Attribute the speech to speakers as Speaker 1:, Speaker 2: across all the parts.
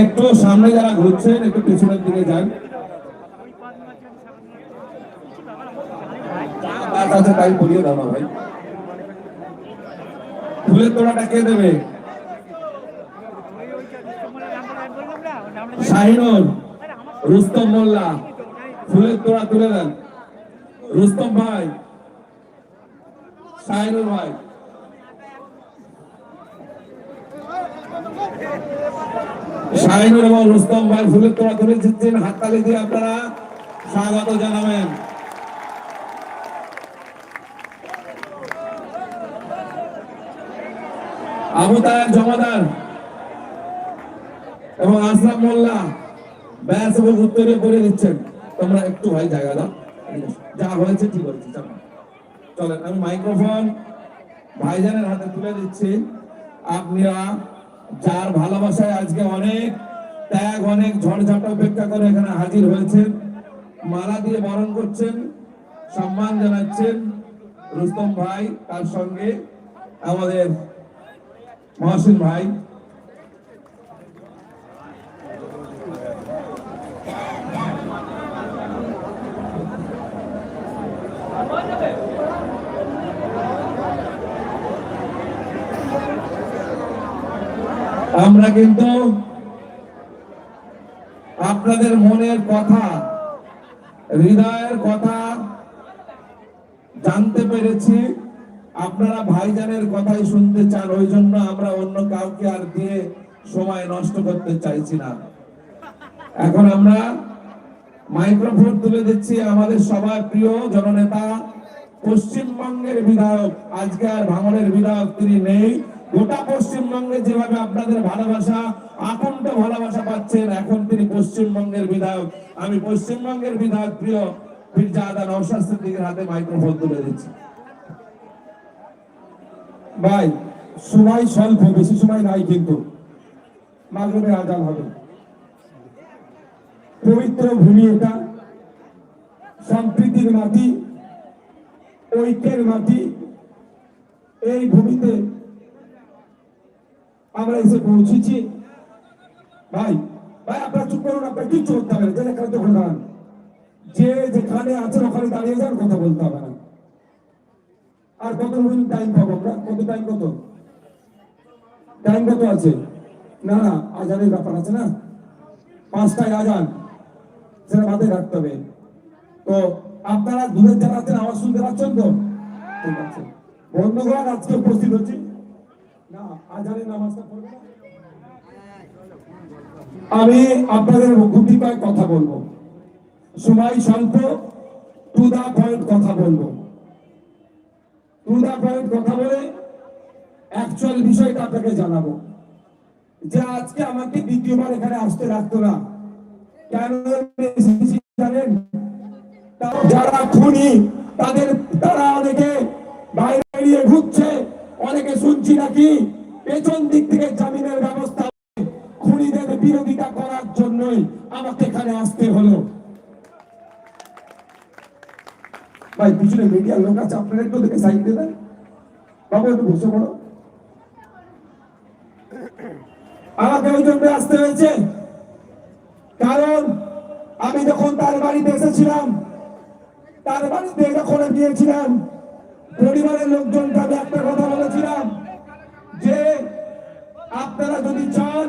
Speaker 1: একটু সামনে যারা ঘুরছেন, একটু পেছনের দিকে যান। তাই দাও ভাই। ফুলের তোড়াটা কে দেবে? শাহিনুর রুস্তম মোল্লা, ফুলের তোড়া তুলে দেন। রুস্তম ভাই শাহিনুর ভাই। শাহিনুর এবং রুস্তম ভাই ফুলের তুলে দিচ্ছেন। হাততালি দিয়ে আপনারা স্বাগত জানাবেন। আবু জমাদার এবং আসলাম মোল্লা ব্যাস এবং উত্তরে বলে দিচ্ছেন। তোমরা একটু ভাই জায়গা দাও। যা হয়েছে ঠিক হয়েছে, চলো। চলেন, আমি মাইক্রোফোন ভাইজানের হাতে তুলে দিচ্ছি। আপনারা যার ভালোবাসায় আজকে অনেক ত্যাগ, অনেক ঝড়ঝাট অপেক্ষা করে এখানে হাজির হয়েছেন। মালা দিয়ে বরণ করছেন, সম্মান জানাচ্ছেন রুস্তম ভাই তার সঙ্গে আমাদের মহাসিন ভাই। আমরা কিন্তু আপনাদের মনের কথা, হৃদয়ের কথা জানতে পেরেছি। আপনারা ভাইজানের কথাই শুনতে চান, ওই জন্য আমরা অন্য কাউকে আর দিয়ে সময় নষ্ট করতে চাইছি না। এখন আমরা মাইক্রোফোন তুলে দিচ্ছি আমাদের সবার প্রিয় জননেতা, পশ্চিমবঙ্গের বিধায়ক, আজকে আর ভাঙনের বিধায়ক তিনি নেই। গোটা পশ্চিমবঙ্গে যেভাবে আপনাদের ভালোবাসা, আকণ্ঠ ভালোবাসা পাচ্ছেন, এখন তিনি পশ্চিমবঙ্গের বিধায়ক। আমি পশ্চিমবঙ্গের বিধায়ক প্রিয় পীরজাদা নওশাদ হাতে মাইক্রোফোন তুলে দিচ্ছি।
Speaker 2: ভাই, সময় স্বল্প, বেশি সময় নাই কিন্তু। মাগরবে আজান হবে। পবিত্র ভূমি এটা। সম্প্রীতির মাটি, ঐক্যের মাটি। এই ভূমিতে আমরা এসে পৌঁছেছি। ভাই ভাই, আপনারা চুপ করুন, আপনার কিচ্ছু করতে হবে না। যে যেখানে দাঁড়ান। যে যেখানে আছেন, ওখানে দাঁড়িয়ে যান, কথা বলতে হবে না। আর কত মিনিট টাইম পাবো আমরা? কত টাইম কত? টাইম কত আছে? না না, আজানের ব্যাপার আছে না? পাঁচটায় আজান। সেটা মাথায় রাখতে হবে। তো আপনারা দূরের যারা আছেন আওয়াজ শুনতে পাচ্ছেন তো? ঠিক আছে। বন্ধুগণ, আজকে উপস্থিত হচ্ছি। আমি আপনাদের গুটি কয়েক কথা বলব। সময় স্বল্প টু দা পয়েন্ট কথা বলব। টু দা পয়েন্ট কথা বলে অ্যাকচুয়াল বিষয়টা আপনাকে জানাব। যে আজকে আমাকে দ্বিতীয়বার এখানে আসতে রাখতো না। কেন জানেন? যারা খুনি, তাদের, তারা অনেকে বাইরে ভাই, পিছনে মিডিয়ার লোক আছে, আপনারা একটু দেখে সাইড দিয়ে দেন বাবু, একটু বসে পড়ো। আমাকে ওই জন্য আসতে হয়েছে। কারণ আমি যখন তার বাড়িতে এসেছিলাম, তার বাড়িতে যখন গিয়েছিলাম, পরিবারের লোকজনকে আমি একটা কথা বলেছিলাম যে, আপনারা যদি চান,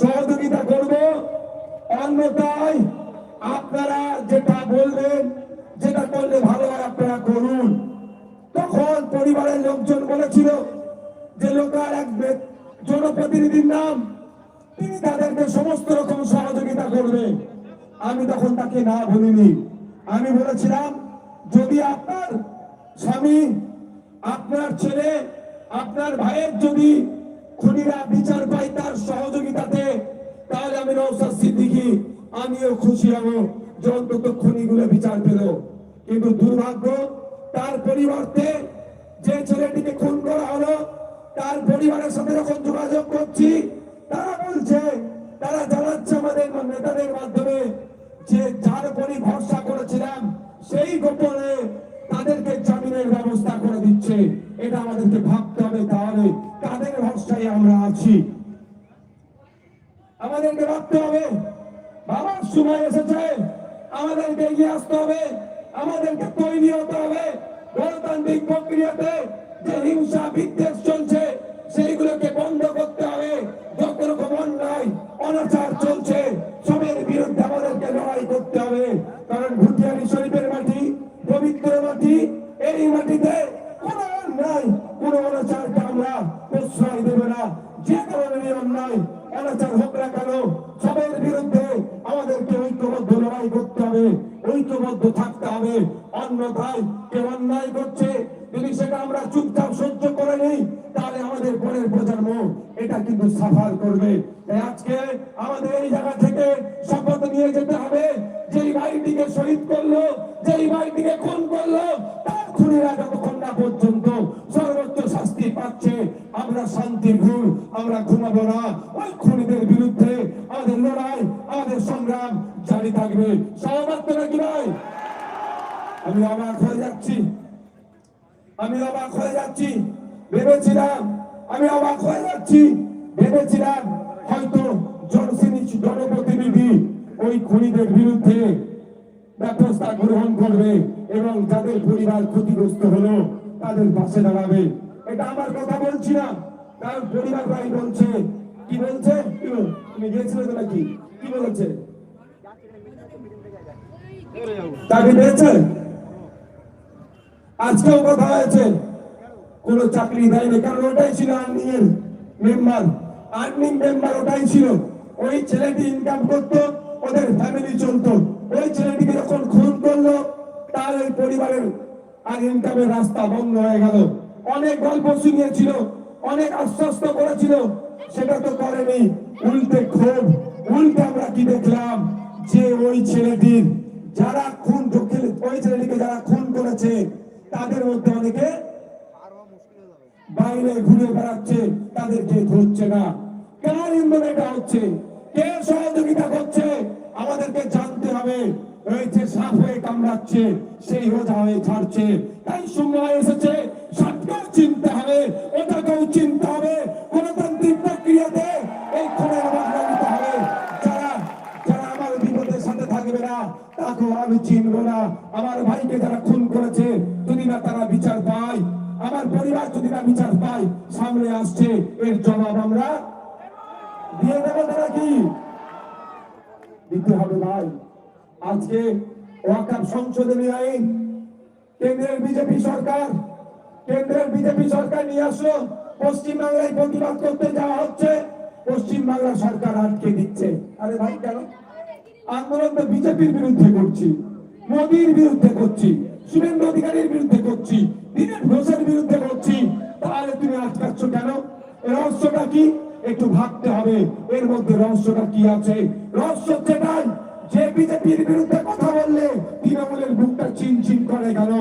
Speaker 2: সহযোগিতা করব। অন্যথায় আপনারা যেটা বলবেন যেটা করলে ভালো হয় আপনারা করুন। তখন পরিবারের লোকজন বলেছিল যে লোকাল এক জনপ্রতিনিধির নাম, তিনি তাদেরকে সমস্ত রকম সহযোগিতা করবে। আমি তখন তাকে না বলিনি। আমি বলেছিলাম, যদি আপনার স্বামী, আপনার ছেলে, আপনার ভাইয়ের যদি খুনিরা বিচার পায় তার সহযোগিতাতে, তাহলে আমি নৌসাদ সিদ্দিকি, আমিও খুশি হব। অন্তত খুনিগুলো বিচার পেল। কিন্তু দুর্ভাগ্য, তার পরিবর্তে যে ছেলেটিকে খুন করা হলো, তার পরিবারের সাথে যখন যোগাযোগ করছি আমাদেরকে এগিয়ে আসতে হবে, আমাদেরকে তৈরি হতে হবে। গণতান্ত্রিক প্রক্রিয়াতে যে হিংসা, বিদ্বেষ চলছে, সেইগুলোকে বন্ধ করতে হবে। অন্যায়, অনাচার চলছে, সবের বিরুদ্ধে আমাদেরকে লড়াই করতে হবে। কারণ ভুটিয়ারি শরীফের মাটি, পবিত্র মাটি, এই মাটিতে কোনো অন্যায়, কোনো অনাচারকে আমরা প্রশ্রয় দেব না। যে ধরনের অন্যায়, অনাচার হোক আমাদের এই জায়গা থেকে শপথ নিয়ে যেতে হবে। যেই ভাইটিকে শহীদ করল, যেই ভাইটিকে খুন করল, তার খুনিরা যতক্ষণ না পর্যন্ত সর্বোচ্চ শাস্তি পাচ্ছে, আমরা শান্তির ঘুম আমরা ঘুমাবো না। ওই খুনিদের বিরুদ্ধে আমাদের লড়াই, আমাদের সংগ্রাম জারি থাকবে। সহমত নাকি ভাই আমি অবাক হয়ে যাচ্ছি। আমি অবাক হয়ে যাচ্ছি। ভেবেছিলাম, আমি অবাক হয়ে যাচ্ছি। ভেবেছিলাম হয়তো জনপ্রতিনিধি ওই খুনিদের বিরুদ্ধে ব্যবস্থা গ্রহণ করবে এবং পরিবার ক্ষতিগ্রস্ত হলো তাদের পাশে দাঁড়াবে। এটা আমার কথা বলছি না, কারণ পরিবাররাই বলছে। কি বলছে? তুমি গিয়েছিলে তো নাকি? কি বলেছে? চাকরি পেয়েছে? আজকেও কথা হয়েছে। কোন চাকরি দেয়নি, কারণ ওটাই ছিল আর্নিং মেম্বার আর্নিং মেম্বার ওটাই ছিল। ওই ছেলেটি ইনকাম করতো, ওদের ফ্যামিলি চলতো। ওই ছেলেটিকে যখন খুন করল, তার ওই পরিবারের আর ইনকামের রাস্তা বন্ধ হয়ে গেল। অনেক গল্প শুনিয়েছিল, অনেক আশ্বস্ত করেছিল, সেটা তো করেনি। উল্টে ক্ষোভ, উল্টে আমরা কি দেখলাম? যে ওই ছেলেটির যারা খুন ওই ছেলেটিকে যারা খুন করেছে, তাদের মধ্যে অনেকে বাইরে ঘুরে বেড়াচ্ছে, তাদেরকে ধরছে না। কার ইন্ধনে এটা হচ্ছে? কে সহযোগিতা করছে। আমাদেরকে জানতে হবে ওই যে সাপ হয়ে কামড়াচ্ছে, সেই ওঝা হয়ে ছাড়ছে। তাই সময় এসেছে সাপকেও চিনতে হবে ওটাকেও চিনতে হবে। গণতান্ত্রিক দিতে হবে ভাই। আজকে সংশোধনী আইন কেন্দ্রের বিজেপি সরকার, কেন্দ্রের বিজেপি সরকার নিয়ে আসলো। পশ্চিমবাংলায় প্রতিবাদ করতে যাওয়া হচ্ছে। পশ্চিমবাংলা সরকার আটকে দিচ্ছে। আরে ভাই, কেন? আন্দোলন তো বিজেপির বিরুদ্ধে করছি, মোদীর বিরুদ্ধে করছি, শুভেন্দু অধিকারীর বিরুদ্ধে করছি। দিলীপ রহস্যটা কি আছে? রহস্য সেটাই যে বিজেপির বিরুদ্ধে কথা বললে তৃণমূলের বুকটা চিন চিন করে গেল।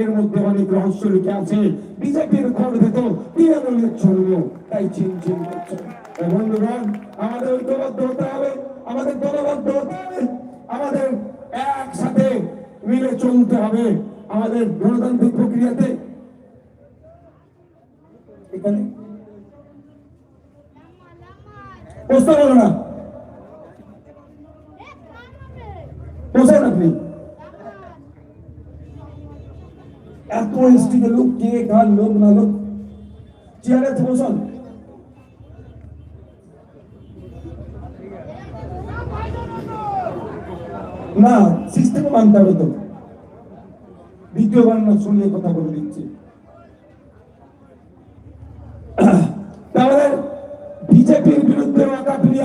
Speaker 2: এর মধ্যে অনেক রহস্য লুকে আছে। বিজেপির করবে তো তৃণমূলের চলবে তাই চিন চিন করছে বন্ধুগণ, আমাদের ঐক্যবদ্ধ হতে হবে, আমাদের দলবদ্ধ হতে হবে, আমাদের একসাথে মিলে চলতে হবে। আমাদের গণতান্ত্রিক প্রক্রিয়াতে। এখানে প্রশ্ন বলো না। বসেন আপনি এত লোক কে কার লোক না লোক। চেয়ারে বসন। না সিস্টেমে মানতে হবে তো। দ্বিতীয়বার না শুনিয়ে কথা বলে দিচ্ছি তাহলে বিজেপির বিরুদ্ধে ওয়াকাফিলি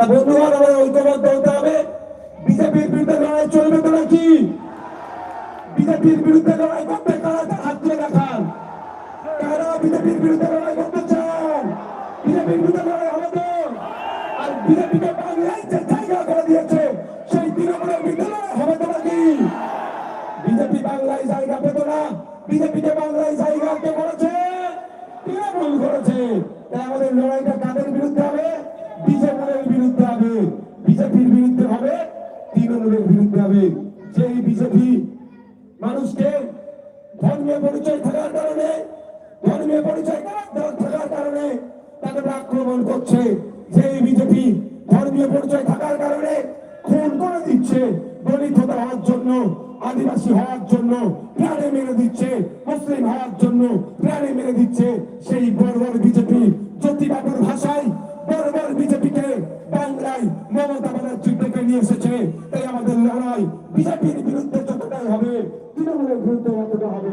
Speaker 2: তা বন্ধুগণ, আমাদের ঐক্যবদ্ধ হতে হবে। বিজেপির বিরুদ্ধে লড়াই চলবে তো নাকি? বিজেপির বিরুদ্ধে লড়াই করতে কারা হাত তুলে দেখান? কারা বিজেপির বিরুদ্ধে লড়াই করতে চান? বিজেপি বিজেপির বিরুদ্ধে লড়াই হবে তো? আর বিজেপিকে বাংলায় যে জায়গা করে দিয়েছে, সেই তৃণমূলের বিরুদ্ধে লড়াই হবে তো নাকি? বিজেপি বাংলায় জায়গা পেত না। বিজেপিকে বাংলায় জায়গা কে করেছে? তৃণমূল করেছে। তাই আমাদের লড়াইটা কাদের হবে। যেই বিজেপি মানুষকে ধর্মীয় পরিচয় থাকার কারণে, ধর্মীয় পরিচয় থাকার কারণে তাদের আক্রমণ করছে। যেই বিজেপি ধর্মীয় পরিচয় থাকার কারণে খুন করে দিচ্ছে, দলিত হওয়ার জন্য, আদিবাসী হওয়ার জন্য, প্রাণে মেরে দিচ্ছে, মুসলিম হওয়ার জন্য প্রাণে মেরে দিচ্ছে। সেই বর্বর বিজেপি জ্যোতিবাবুর ভাষায় বর্বর বিজেপিকে বাংলায় মমতা ব্যানার্জি ডেকে নিয়ে এসেছে। তাই আমাদের লড়াই বিজেপির বিরুদ্ধে যতটাই হবে, তৃণমূলের বিরুদ্ধে ততটা হবে।